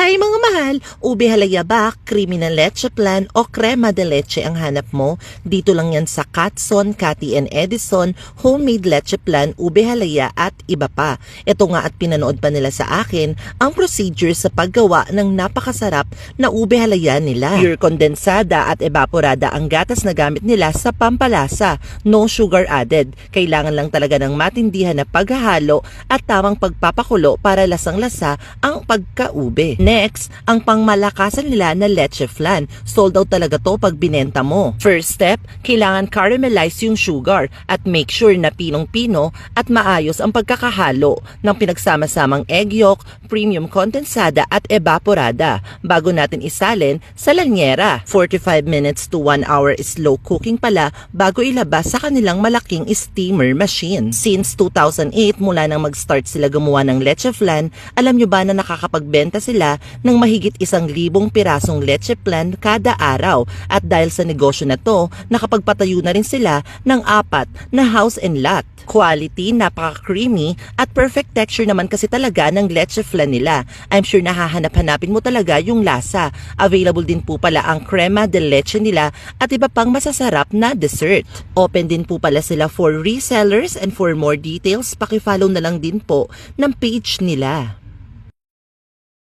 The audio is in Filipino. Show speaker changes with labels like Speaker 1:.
Speaker 1: Hi mga mahal! Ube halaya ba, creamy na leche plan o crema de leche ang hanap mo? Dito lang yan sa Catson, Cathy and Edison, homemade leche plan, ube halaya at iba pa. Ito nga at pinanood pa nila sa akin ang procedure sa paggawa ng napakasarap na ube halaya nila. Pure kondensada at evaporada ang gatas na gamit nila sa pampalasa. No sugar added. Kailangan lang talaga ng matindihan na paghahalo at tamang pagpapakulo para lasang-lasa ang pagkaube. Next, ang pangmalakasan nila na leche flan. Sold out talaga to pag binenta mo. First step, kailangan caramelize yung sugar at make sure na pinong-pino at maayos ang pagkakahalo ng pinagsama-samang egg yolk, premium condensada at evaporada bago natin isalin sa lanyera. 45 minutes to 1 hour slow cooking pala bago ilabas sa kanilang malaking steamer machine. Since 2008, mula nang mag-start sila gumawa ng leche flan, alam nyo ba na nakakapagbenta sila ng mahigit isang libong pirasong leche flan kada araw at dahil sa negosyo na to, nakapagpatayo na rin sila ng apat na house and lot. Quality, napaka-creamy at perfect texture naman kasi talaga ng leche flan nila. I'm sure nahahanap-hanapin mo talaga yung lasa. Available din po pala ang crema de leche nila at iba pang masasarap na dessert. Open din po pala sila for resellers and for more details, pakifollow na lang din po ng page nila.